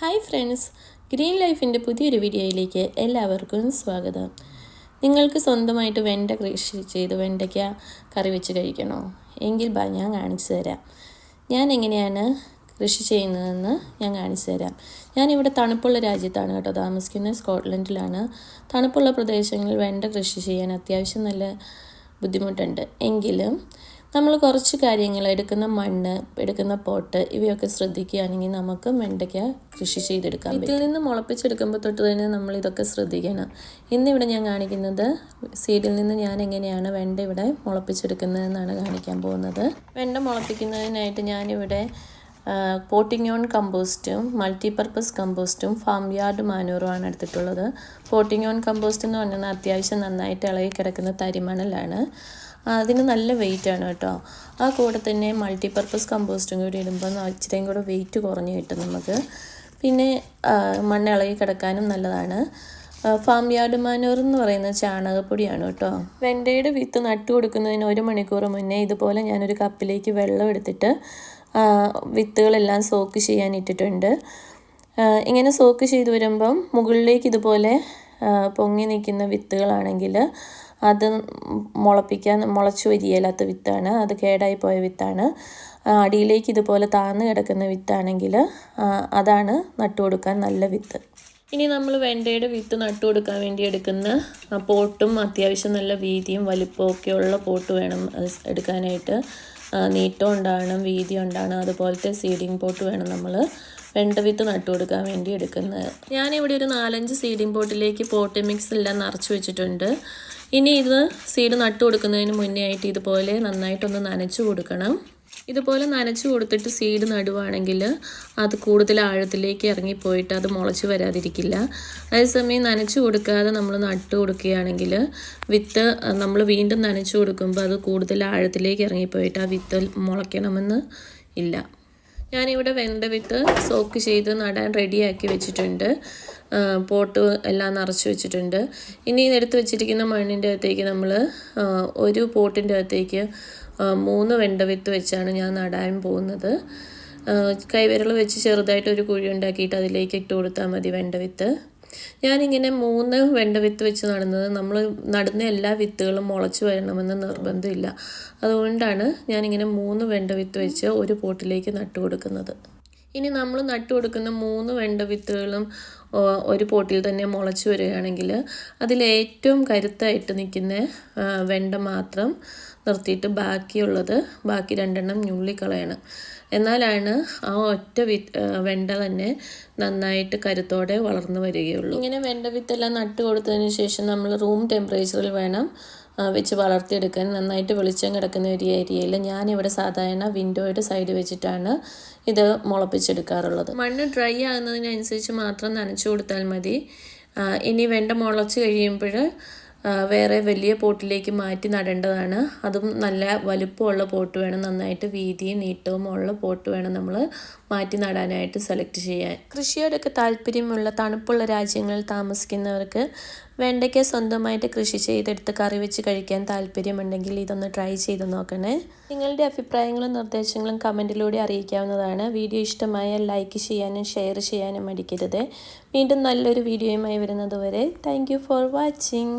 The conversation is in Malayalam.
ഹായ് ഫ്രണ്ട്സ് ഗ്രീൻ ലൈഫിന്റെ പുതിയൊരു വീഡിയോയിലേക്ക് എല്ലാവർക്കും സ്വാഗതം. നിങ്ങൾക്ക് സ്വന്തമായിട്ട് വെണ്ട കൃഷി ചെയ്ത് വെണ്ടയ്ക്ക കറി വെച്ച് കഴിക്കണോ? എങ്കിൽ ബാ ഞാൻ കാണിച്ചു തരാം. ഞാൻ എങ്ങനെയാണ് കൃഷി ചെയ്യുന്നതെന്ന് ഞാൻ കാണിച്ചു തരാം. ഞാനിവിടെ തണുപ്പുള്ള രാജ്യത്താണ് കേട്ടോ താമസിക്കുന്നത് സ്കോട്ട്ലൻഡിലാണ്. തണുപ്പുള്ള പ്രദേശങ്ങളിൽ വെണ്ട കൃഷി ചെയ്യാൻ അത്യാവശ്യം നല്ല ബുദ്ധിമുട്ടുണ്ട്. എങ്കിലും നമ്മൾ കുറച്ച് കാര്യങ്ങൾ എടുക്കുന്ന മണ്ണ് എടുക്കുന്ന പോട്ട് ഇവയൊക്കെ ശ്രദ്ധിക്കുകയാണെങ്കിൽ നമുക്ക് വെണ്ടയ്ക്ക കൃഷി ചെയ്തെടുക്കാം ഇതിൽ നിന്ന് മുളപ്പിച്ചെടുക്കുമ്പോൾ തൊട്ട് തന്നെ നമ്മൾ ഇതൊക്കെ ശ്രദ്ധിക്കണം. ഇന്നിവിടെ ഞാൻ കാണിക്കുന്നത് സീഡിൽ നിന്ന് ഞാൻ എങ്ങനെയാണ് വെണ്ട ഇവിടെ മുളപ്പിച്ചെടുക്കുന്നതെന്നാണ് കാണിക്കാൻ പോകുന്നത്. വെണ്ട മുളപ്പിക്കുന്നതിനായിട്ട് ഞാനിവിടെ പോട്ടിംഗ് ഓൺ കമ്പോസ്റ്റും മൾട്ടിപർപ്പസ് കമ്പോസ്റ്റും ഫാം യാർഡ് മാനൂറുമാണ് എടുത്തിട്ടുള്ളത്. പോട്ടിംഗ് ഓൺ കമ്പോസ്റ്റ് എന്ന് പറഞ്ഞാൽ അത്യാവശ്യം നന്നായിട്ട് ഇളകി കിടക്കുന്ന തരിമണലാണ്. അതിന് നല്ല വെയിറ്റ് ആണ് കേട്ടോ. ആ കൂടെ തന്നെ മൾട്ടിപർപ്പസ് കമ്പോസ്റ്റും കൂടി ഇടുമ്പോൾ ഇച്ചിരിയും കൂടെ വെയിറ്റ് കുറഞ്ഞ് കിട്ടും നമുക്ക്. പിന്നെ മണ്ണ് ഇളകി കിടക്കാനും നല്ലതാണ്. ഫാം യാർഡ് മാനൂർ എന്ന് പറയുന്ന ചാണകപ്പൊടിയാണ് കേട്ടോ. വെണ്ടയുടെ വിത്ത് നട്ടു കൊടുക്കുന്നതിന് ഒരു മണിക്കൂർ മുന്നേ ഇതുപോലെ ഞാനൊരു കപ്പിലേക്ക് വെള്ളം എടുത്തിട്ട് വിത്തുകളെല്ലാം സോക്ക് ചെയ്യാൻ ഇട്ടിട്ടുണ്ട്. ഇങ്ങനെ സോക്ക് ചെയ്ത് വരുമ്പം മുകളിലേക്ക് ഇതുപോലെ പൊങ്ങി നിൽക്കുന്ന വിത്തുകളാണെങ്കിൽ അത് മുളപ്പിക്കാൻ മുളച്ചു വരികയില്ലാത്ത വിത്താണ്. അത് കേടായി പോയ വിത്താണ് അടിയിലേക്ക് ഇതുപോലെ താന്ന് കിടക്കുന്ന വിത്താണെങ്കിൽ അതാണ് നട്ടു കൊടുക്കാൻ നല്ല വിത്ത്. ഇനി നമ്മൾ വെണ്ടയുടെ വിത്ത് നട്ടു കൊടുക്കാൻ വേണ്ടി എടുക്കുന്ന പോട്ടും അത്യാവശ്യം നല്ല വീതിയും വലിപ്പവും ഒക്കെയുള്ള പോട്ട് വേണം എടുക്കാനായിട്ട്. നീട്ടം ഉണ്ടാകണം വീതി ഉണ്ടാകണം അതുപോലത്തെ സീഡിങ് പോട്ട് വേണം നമ്മൾ വെണ്ട വിത്ത് നട്ടു കൊടുക്കാൻ വേണ്ടി എടുക്കുന്നത്. ഞാനിവിടെ ഒരു നാലഞ്ച് സീഡിംഗ് പോട്ടിലേക്ക് പോട്ടി മിക്സ് എല്ലാം നിറച്ച് വെച്ചിട്ടുണ്ട്. ഇനി ഇത് സീഡ് നട്ടു കൊടുക്കുന്നതിന് മുന്നേ ആയിട്ട് ഇതുപോലെ നന്നായിട്ടൊന്ന് നനച്ചു കൊടുക്കണം. ഇതുപോലെ നനച്ചു കൊടുത്തിട്ട് സീഡ് നടുവാണെങ്കിൽ അത് കൂടുതൽ ആഴത്തിലേക്ക് ഇറങ്ങിപ്പോയിട്ട് അത് മുളച്ച് വരാതിരിക്കില്ല. അതേസമയം നനച്ചു കൊടുക്കാതെ നമ്മൾ നട്ടു കൊടുക്കുകയാണെങ്കിൽ വിത്ത് നമ്മൾ വീണ്ടും നനച്ചു കൊടുക്കുമ്പോൾ അത് കൂടുതൽ ആഴത്തിലേക്ക് ഇറങ്ങിപ്പോയിട്ട് ആ വിത്ത് മുളയ്ക്കണമെന്ന് ഇല്ല. ഞാനിവിടെ വെന്ത വിത്ത് സോക്ക് ചെയ്ത് നടാൻ റെഡിയാക്കി വെച്ചിട്ടുണ്ട്. പോട്ട് എല്ലാം നിറച്ച് വെച്ചിട്ടുണ്ട്. ഇനി എടുത്ത് വെച്ചിരിക്കുന്ന മണ്ണിന്റെ അകത്തേക്ക് നമ്മൾ ഒരു പോട്ടിന്റെ അകത്തേക്ക് മൂന്ന് വെണ്ട വിത്ത് വെച്ചാണ് ഞാൻ നടാൻ പോകുന്നത്. കൈവിരൽ വെച്ച് ചെറുതായിട്ട് ഒരു കുഴി ഉണ്ടാക്കിയിട്ട് അതിലേക്ക് ഇട്ട് കൊടുത്താൽ മതി വെണ്ട വിത്ത്. ഞാനിങ്ങനെ മൂന്ന് വെണ്ട വിത്ത് വെച്ച് നടുന്നത്. നമ്മൾ നടുന്ന എല്ലാ വിത്തുകളും മുളച്ച് വരണമെന്ന് നിർബന്ധമില്ല. അതുകൊണ്ടാണ് ഞാനിങ്ങനെ മൂന്ന് വെണ്ട വിത്ത് വെച്ച് ഒരു പോട്ടിലേക്ക് നട്ടു കൊടുക്കുന്നത് ഇനി നമ്മൾ നട്ടു കൊടുക്കുന്ന മൂന്ന് വെണ്ട വിത്തുകളും ഒരു പോട്ടിൽ തന്നെ മുളച്ച് വരികയാണെങ്കിൽ അതിലേറ്റവും കരുത്തായിട്ട് നിൽക്കുന്ന വെണ്ട മാത്രം നിർത്തിയിട്ട് ബാക്കിയുള്ളത് ബാക്കി രണ്ടെണ്ണം ഞുള്ളിക്കളയണം. എന്നാലാണ് ആ ഒറ്റ വി വെണ്ട തന്നെ നന്നായിട്ട് കരുത്തോടെ വളർന്നു വരികയുള്ളൂ. ഇങ്ങനെ വെണ്ട വിത്തെല്ലാം നട്ട് കൊടുത്തതിന് ശേഷം നമ്മൾ റൂം ടെമ്പറേച്ചറിൽ വേണം വെച്ച് വളർത്തിയെടുക്കാൻ നന്നായിട്ട് വെളിച്ചം കിടക്കുന്ന ഒരു ഏരിയയിൽ ഞാനിവിടെ സാധാരണ വിൻഡോയുടെ സൈഡ് വെച്ചിട്ടാണ് ഇത് മുളപ്പിച്ചെടുക്കാറുള്ളത്. മണ്ണ് ഡ്രൈ ആകുന്നതിനനുസരിച്ച് മാത്രം നനച്ചു കൊടുത്താൽ മതി. ഇനി വെണ്ട മുളച്ച് കഴിയുമ്പോൾ വേറെ വലിയ പോട്ടിലേക്ക് മാറ്റി നടേണ്ടതാണ്. അതും നല്ല വലുപ്പമുള്ള പോട്ട് വേണം നന്നായിട്ട് വീതിയും നീട്ടവും ഉള്ള പോട്ട് വേണം നമ്മൾ മാറ്റി നടാനായിട്ട് സെലക്ട് ചെയ്യാൻ. കൃഷിയോടൊക്കെ താല്പര്യമുള്ള തണുപ്പുള്ള രാജ്യങ്ങളിൽ താമസിക്കുന്നവർക്ക് വെണ്ടയ്ക്ക സ്വന്തമായിട്ട് കൃഷി ചെയ്തെടുത്ത് കറി വെച്ച് കഴിക്കാൻ താല്പര്യമുണ്ടെങ്കിൽ ഇതൊന്ന് ട്രൈ ചെയ്ത് നോക്കണേ. നിങ്ങളുടെ അഭിപ്രായങ്ങളും നിർദ്ദേശങ്ങളും കമന്റിലൂടെ അറിയിക്കാവുന്നതാണ്. വീഡിയോ ഇഷ്ടമായാൽ ലൈക്ക് ചെയ്യാനും ഷെയർ ചെയ്യാനും മടിക്കരുത്. വീണ്ടും നല്ലൊരു വീഡിയോയുമായി വരുന്നതുവരെ താങ്ക് ഫോർ വാച്ചിങ്.